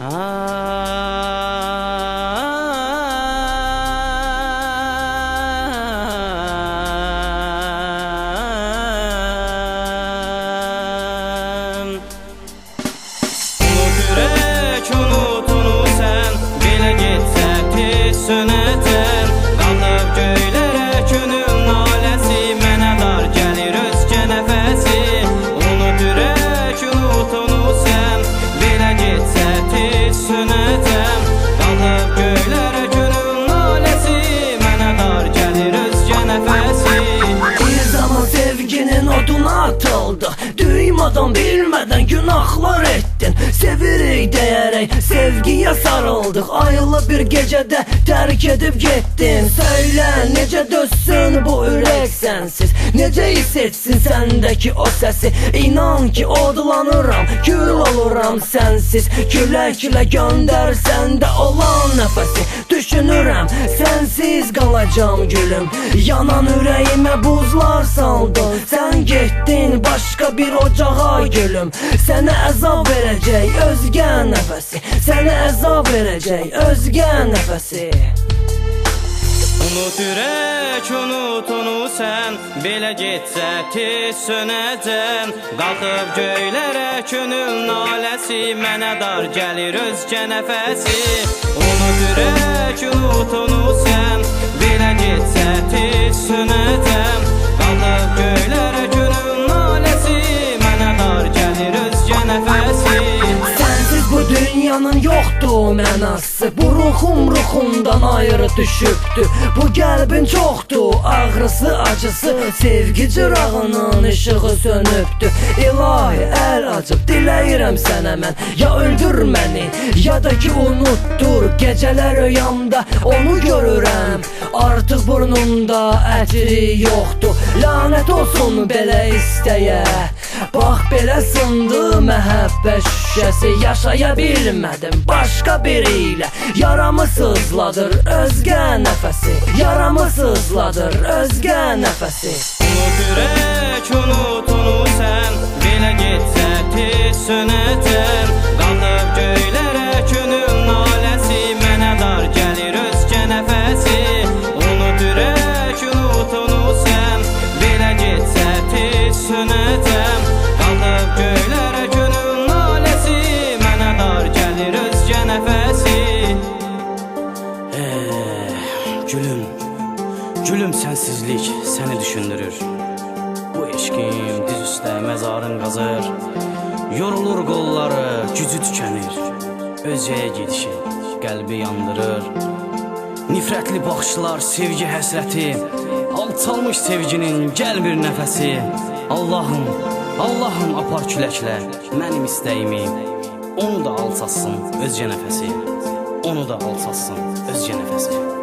Unut Bilmeden günahlar ettin. Sevirik diyerek sevgiye sarıldık. Aylı bir gecede terk edip gittin. Söyle nece dözsün bu ürek sensiz? Nece hissetsin sendeki o sesi? İnan ki odlanıram Kül oluram sensiz. Küləklə gönder sende olan nefesi. Düşünürəm sensiz kalacağım gülüm. Yanan ürəyimə buzlar saldın Sen getdin başka bir ocağa gülüm. Sənə əzab verəcək özgə nəfəsi Sənə əzab verəcək özgə nəfəsi Unut ürək, unut, unut sən Belə getsə tez sönəcəm Qalxıb göylərə könül naləsi Mənə dar gəlir özgə nəfəsi Unut ürək, unut, unut sən yoktu mənası Bu ruhum ruhumdan ayrı düşübdü Bu qəlbin çoxdu ağrısı acısı. Sevgi cırağının ışığı sönübdü İlahi əl acıb diləyirəm sənə mən Ya öldür məni ya da ki unuttur. Gecələr rüyamda onu görürəm Artıq burnumda ətri yoxdur Lanət olsun belə istəyə Bax belə sındı məhəbbət şüşəsi Yaşaya bilmədim. Başqa biri ilə Yaramı sızladır özgə nəfəsi. Yaramı sızladır özgə nəfəsi. Unut ürək, unut, unut sən. Belə getsə tez sönəcəm Göylərə könül naləsi Mənə dar gəlir özgə nəfəsi Eh, Gülüm Gülüm sənsizlik səni düşündürür. Bu eşqim diz üstə məzarın qazır Yorulur qolları, gücü tükənir. Özcəyə gedişi qəlbi yandırır. Nifrətli baxışlar, sevgi həsrəti Alçalmış sevginin gəl bir nəfəsi. Allahım, Allahım apar küləklə Mənim istəyimi Onu da alçatsın özgə nəfəsi Onu da alçatsın özgə nəfəsi